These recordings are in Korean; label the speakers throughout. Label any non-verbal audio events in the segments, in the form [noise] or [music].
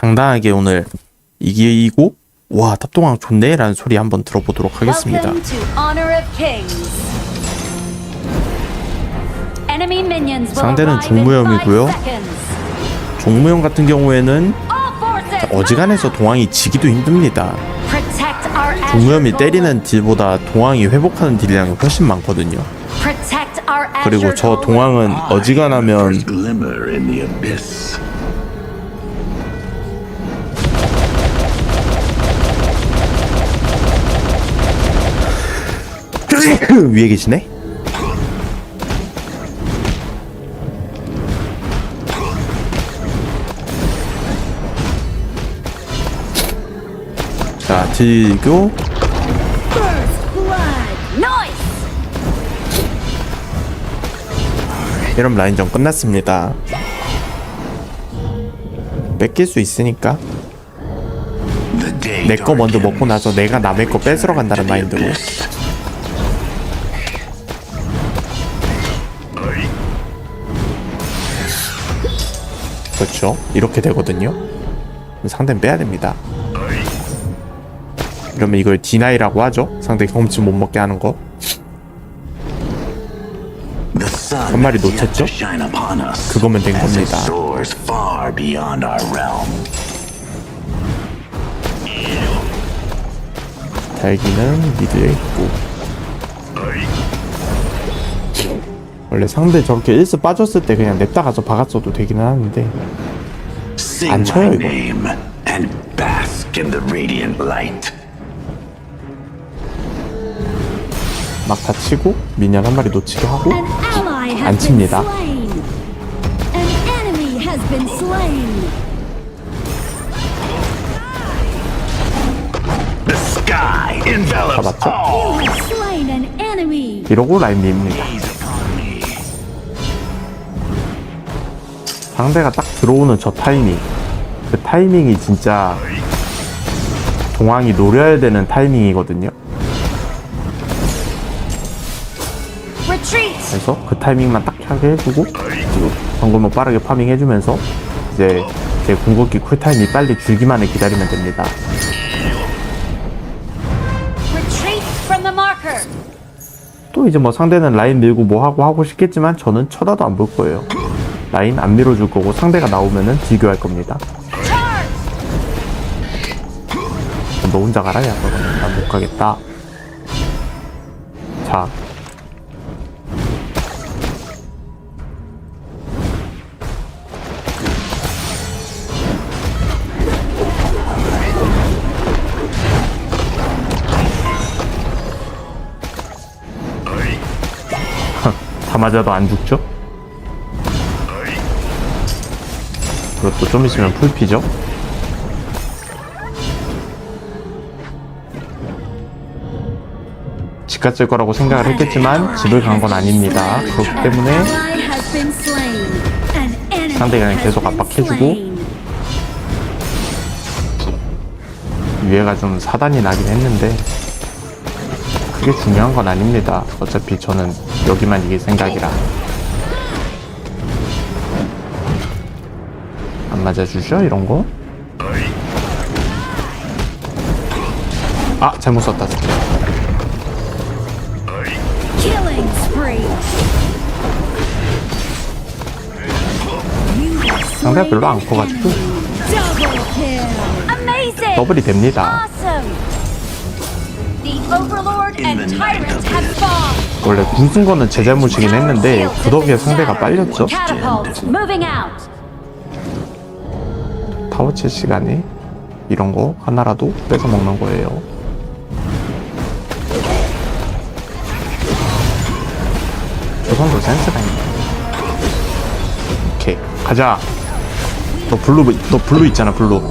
Speaker 1: 당당하게 오늘 이기고 와 탑동왕 좋네 라는 소리 한번 들어보도록 하겠습니다 상대는 종무염이고요. 종무형 같은 경우에는 어지간해서 동왕이 지기도 힘듭니다
Speaker 2: protect our Azure
Speaker 1: 종무염이. 때리는 딜보다 동왕이 회복하는 딜량이 훨씬 많거든요 그리고 저. 동왕은 어지간하면 위에 계시네? 자, 들고. 이런 라인전 끝났습니다. 뺏길 수 있으니까 내 거 먼저. 먹고 나서 내가 남의 거 뺏으러 간다는 마인드로 그렇죠. 이렇게 되거든요. 상대는 빼야 됩니다. 이러면 이걸 디나이라고 하죠. 상대 경험치 못 먹게 하는 거. 한 마리 놓쳤죠? 그거면 된 겁니다. 달기는 미드에 있고 원래 상대 저렇게 1스 빠졌을 때 그냥 냅다 가서 박았어도 되기는 하는데 안 쳐요, 이거.
Speaker 3: name and bask in the radiant light.
Speaker 1: 막 다치고 미니언 한 마리 놓치게 하고 안 칩니다. 잡았죠? 이러고 라인 밉니다 상대가 딱 들어오는 저 타이밍 그 타이밍이 진짜 동황이 노려야 되는 타이밍이거든요. 그래서 그 타이밍만 딱 하게 해주고 그리고 정글만 빠르게 파밍 해주면서 이제 제 궁극기 쿨타임이 빨리 줄기만을 기다리면 됩니다. 또 이제 뭐 상대는 라인 밀고 뭐 하고 하고 싶겠지만 저는 쳐다도 안 볼 거예요. 라인 안 밀어줄 거고 상대가 나오면은 딜교할 겁니다. 너 혼자 가라 야 그러면 난못 가겠다. 자. [laughs] 다 맞아도 안 죽죠? 그것도 좀 있으면 풀피죠? 집 갔을 거라고 생각을 했겠지만 집을 간 건 아닙니다. 그렇기 때문에 상대가 계속 압박해주고. 위에가 좀 사단이 나긴 했는데 그게 중요한 건 아닙니다. 어차피 저는 여기만 이길 생각이라 맞아주죠 이런 거? 아 잘못 썼다. 상대가 별로 안 커가지고. 더블이 됩니다. 원래 궁쓴 거는 제 잘못이긴 했는데 그 덕에 상대가 빨렸죠.
Speaker 2: Catapult. Moving out.
Speaker 1: 타워 칠 시간에 이런 거 하나라도 뺏어 먹는 거예요. 조선도 센스가 있네. 오케이 가자. 너 블루 너 블루 있잖아 블루.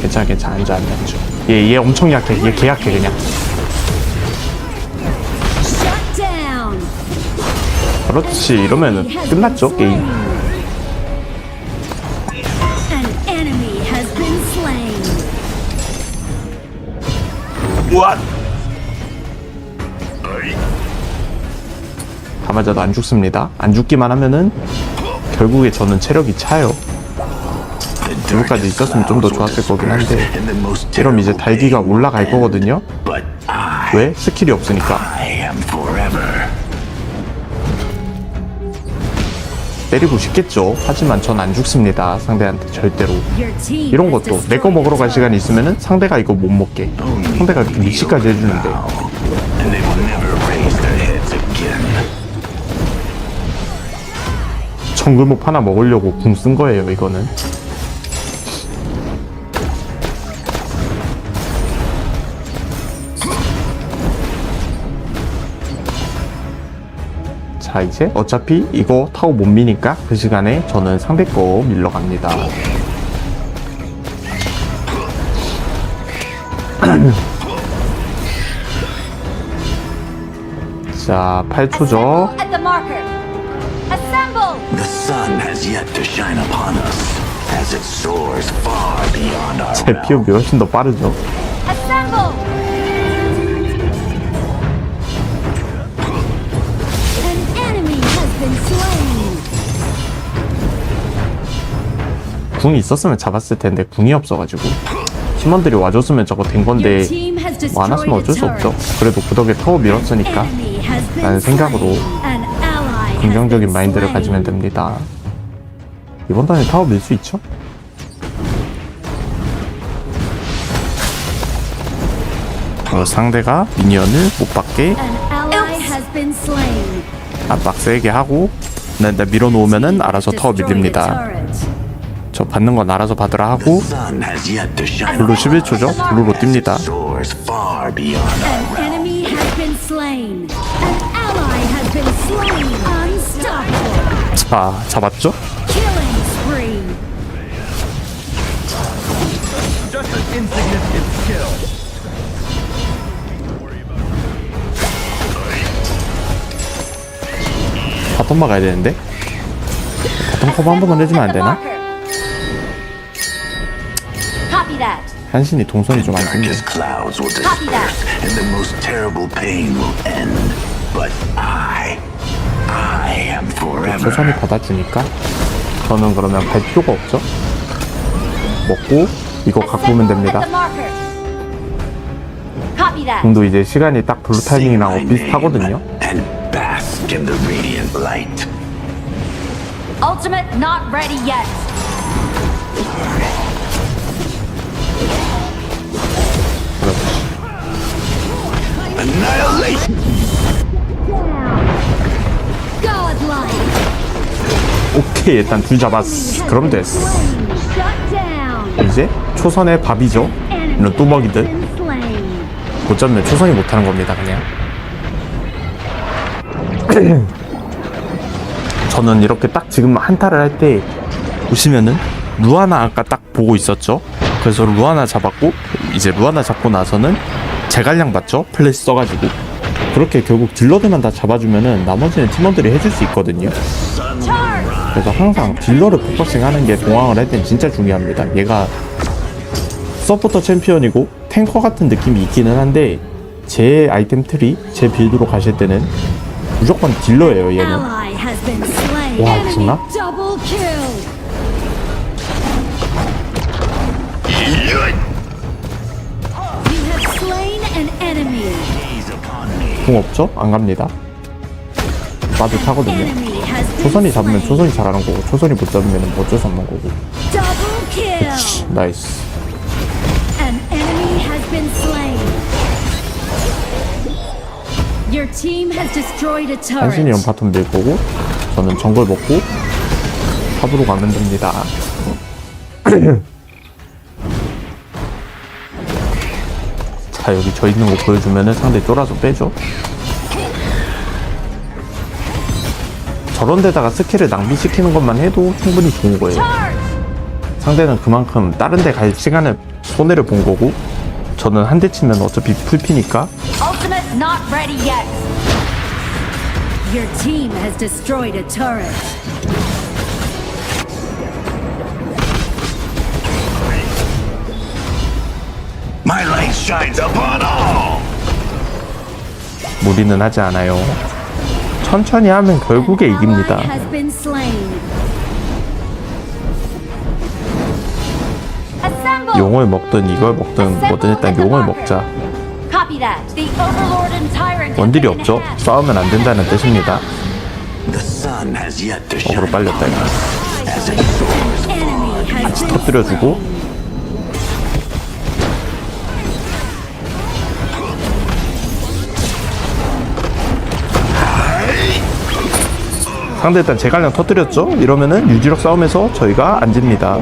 Speaker 1: 괜찮아 괜찮아 앉아 앉아 앉아. 얘 얘 엄청 약해 얘 개 약해 그냥. 그렇지 이러면은 끝났죠 게임. 우와. 다 맞아도 안 죽습니다. 안 죽기만 하면은 결국에 저는 체력이 차요. 지금까지 있었으면 좀 더 좋았을 거긴 한데 이러면 이제 달기가 올라갈 거거든요 왜? 스킬이 없으니까 때리고 싶겠죠. 하지만 전 안 죽습니다. 상대한테 절대로. 이런 것도 내 거 먹으러 갈 시간이 있으면은 상대가 이거 못 먹게. 상대가 이렇게 미치까지 해주는데. 정글목 하나 먹으려고 궁 쓴 거예요 이거는 자 이제 어차피 이거 타고 못 미니까 그 시간에 저는 상대 거 밀러 갑니다 자 8초죠
Speaker 2: Assemble at the marker. Assemble.
Speaker 3: The sun has yet to shine upon us as it soars far beyond our
Speaker 1: 제. 피업이 훨씬 더 빠르죠 궁이 있었으면 잡았을 텐데 궁이 없어가지고 팀원들이 와줬으면 저거 된 건데 뭐 안 왔으면 어쩔 수 없죠. 그래도 그 덕에 타워 밀었으니까 라는 생각으로 긍정적인 마인드를. 가지면 됩니다 이번 턴에 타워 밀 수 있죠? 어, 상대가 미니언을 못 받게. 압박 세게 하고 나, 나 밀어놓으면은 알아서 타워 밀립니다
Speaker 4: turret.
Speaker 1: 저 받는 건 알아서 받으라 하고 블루
Speaker 3: upon
Speaker 1: 11초죠? 블루로 뜁니다. 자 잡았죠? 바텀 막아야 되는데 바텀 커버 한 번만 해주면 안 되나? 한신이 동선이 좀 안 좋네
Speaker 3: darkest clouds will
Speaker 2: Copy that.
Speaker 3: disperse and the most terrible pain will end. But I, I am forever.
Speaker 1: 최선을 받아주니까 저는 그러면 갈 필요가 없죠 먹고 이거 갖고 오면 됩니다. 궁도 이제 시간이 딱 블루 타이밍이랑 비슷하거든요
Speaker 3: name And bask in the radiant light.
Speaker 2: Ultimate not ready yet.
Speaker 1: 오케이 일단 둘 잡았어 그럼 됐어. 이제 초선의 밥이죠. 이런 뚜벅이들. 못 잡으면 초선이 못하는 겁니다 그냥. [clears throat] 저는 이렇게 딱 지금 한타를 할 때 보시면은 루아나 아까 딱 보고 있었죠. 그래서 루아나 잡았고 이제 루아나 잡고 나서는 제갈량 봤죠 플래시 써가지고 그렇게 결국 딜러들만 다 잡아주면은 나머지는 팀원들이 해줄 수 있거든요. 그래서 항상 딜러를 포커싱 하는 게 공항을 할 땐 진짜 중요합니다. 얘가 서포터 챔피언이고 탱커 같은 느낌이 있기는 한데 제 아이템 트리, 제 빌드로 가실 때는 무조건 딜러예요, 얘는. 와, 죽나? 궁 없죠? 안 갑니다. 나도 타거든요. 초선이 잡으면. 초선이 잘하는 거고, 초선이 못 잡으면 뭐 어쩔 수 없는 거고.
Speaker 4: Kill.
Speaker 1: 나이스.
Speaker 4: Turret.
Speaker 1: 연파톤 밀 거고, 저는 정글 먹고, 탑으로 가면 됩니다. 자, 여기 저 있는 거 보여주면은 상대 쫄아서 빼죠. 저런 데다가 스킬을 낭비시키는 것만 해도 충분히 좋은 거예요. 상대는 그만큼 다른 데 갈 시간을, 손해를 본 거고, 저는 한 대 치면 어차피 풀피니까,
Speaker 3: My light shines upon all!
Speaker 1: 무리는 하지 않아요. 천천히 하면 결국에 이깁니다.
Speaker 4: ally has been slain.
Speaker 1: 용을 먹든 이걸 먹든 뭐든 일단 용을 먹자.
Speaker 2: Copy that. The Overlord and Tyrant. have
Speaker 1: 원딜이 없죠? 싸우면 안 된다는 뜻입니다.
Speaker 3: The sun has yet to
Speaker 1: 어그로
Speaker 3: shine
Speaker 1: 빨렸다 이거.
Speaker 3: as it soars
Speaker 4: Enemy has been
Speaker 1: 터뜨려주고 상대 일단 제갈량 터뜨렸죠? 이러면은 유지력 싸움에서 저희가 안 집니다.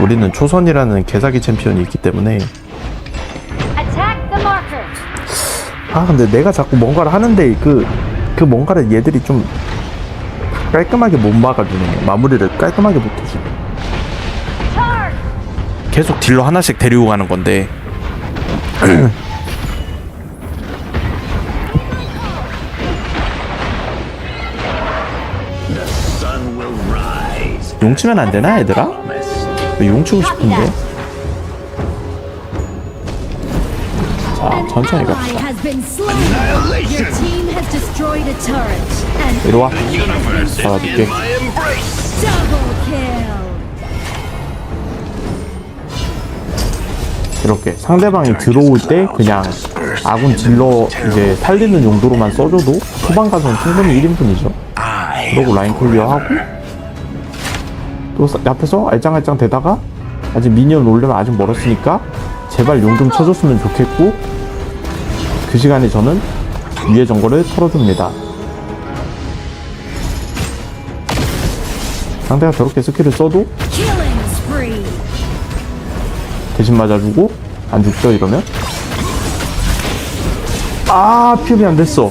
Speaker 1: 우리는 초선이라는 개사기 챔피언이 있기 때문에. 아 근데 내가 자꾸 뭔가를 하는데 그, 그 뭔가를 얘들이 좀 깔끔하게 못 막아주네 마무리를 깔끔하게 못 해주네
Speaker 2: Charge.
Speaker 1: 계속 딜러 하나씩 데리고 가는 건데 [clears throat] 용 치면 안 되나 얘들아?
Speaker 3: Promise.
Speaker 1: 왜용 치고 싶은데 자 천천히 갑시다
Speaker 4: has been slain. Your team has destroyed a turret. And
Speaker 1: 이리 와
Speaker 3: Universe
Speaker 1: 잡아줄게. 이렇게 상대방이 들어올 때 그냥 아군 딜러 이제 살리는 용도로만 써줘도 초반 가서는 충분히 1인분이죠
Speaker 3: I
Speaker 1: 그러고 라인 클리어하고 또 사- 앞에서 알짱알짱 대다가 아직 미니언 올려면 아직 멀었으니까 제발 용 좀 쳐줬으면 좋겠고 그 시간에 저는 위에 정거를 털어줍니다 상대가 저렇게 스킬을 써도. 대신 맞아주고 안 죽죠 이러면 아 피업이 안 됐어.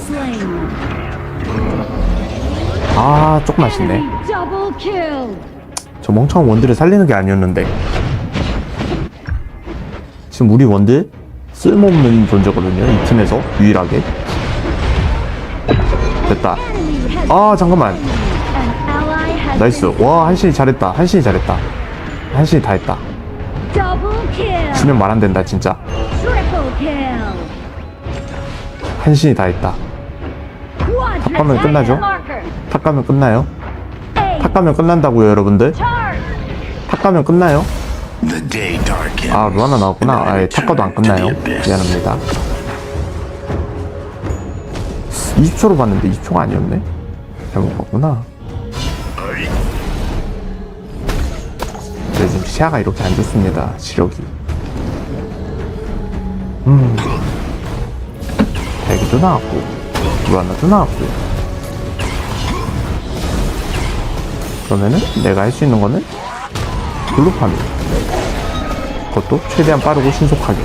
Speaker 1: 아 조금 아쉽네. 저 멍청한 원딜을 살리는 게 아니었는데 지금 우리 원딜 쓸모없는 존재거든요 이 팀에서 유일하게 됐다 아 잠깐만 나이스 와 한신이 잘했다 한신이 잘했다 한신이 다 했다. 주면 말 안 된다 진짜. 한신이 다 했다 하면
Speaker 2: Attack
Speaker 1: 끝나죠. 탑 가면 끝나요. 탑 가면 끝난다고요 여러분들. 탑 가면 끝나요?
Speaker 3: The day darkens.
Speaker 1: 아 루아나 나왔구나. 아예 탑 가도 안 끝나요. 미안합니다. 20초로 봤는데 20초가 아니었네? 잘못 봤구나. 요즘 시야가 이렇게 안 좋습니다 시력이. 음. 대기도 나왔고 루아나도 나왔고 그러면은 내가 할 수 있는 거는 블루파밍 그것도 최대한 빠르고 신속하게.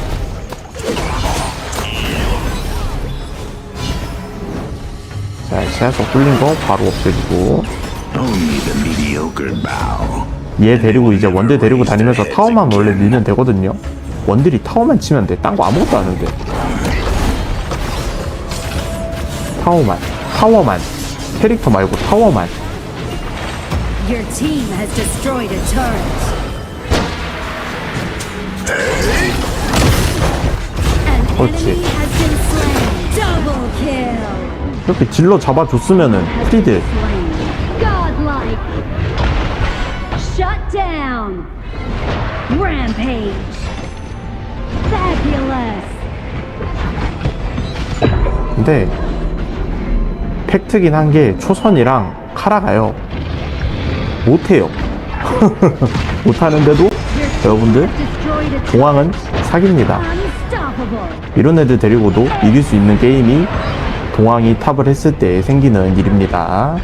Speaker 1: 자 시야석 뚫린 거 바로 없애주고. 얘 데리고 이제 원딜 데리고 다니면서 타워만 원래 밀면 되거든요. 원딜이 타워만 치면 돼 딴 거 아무것도 안 돼 타워만. 타워만. 캐릭터 말고 타워만
Speaker 4: Your team has destroyed a turret. An enemy has been slain. Double kill.
Speaker 1: 이렇게 질러 잡아줬으면은
Speaker 4: Slain. Godlike. Shut down. Rampage. Fabulous.
Speaker 1: 근데 팩트긴 한 게 초선이랑 카라가요 못해요 [laughs] 못하는데도 여러분들. 공항은 사기입니다. 이런 애들 데리고도 이길 수 있는 게임이 동황이 탑을 했을 때 생기는 일입니다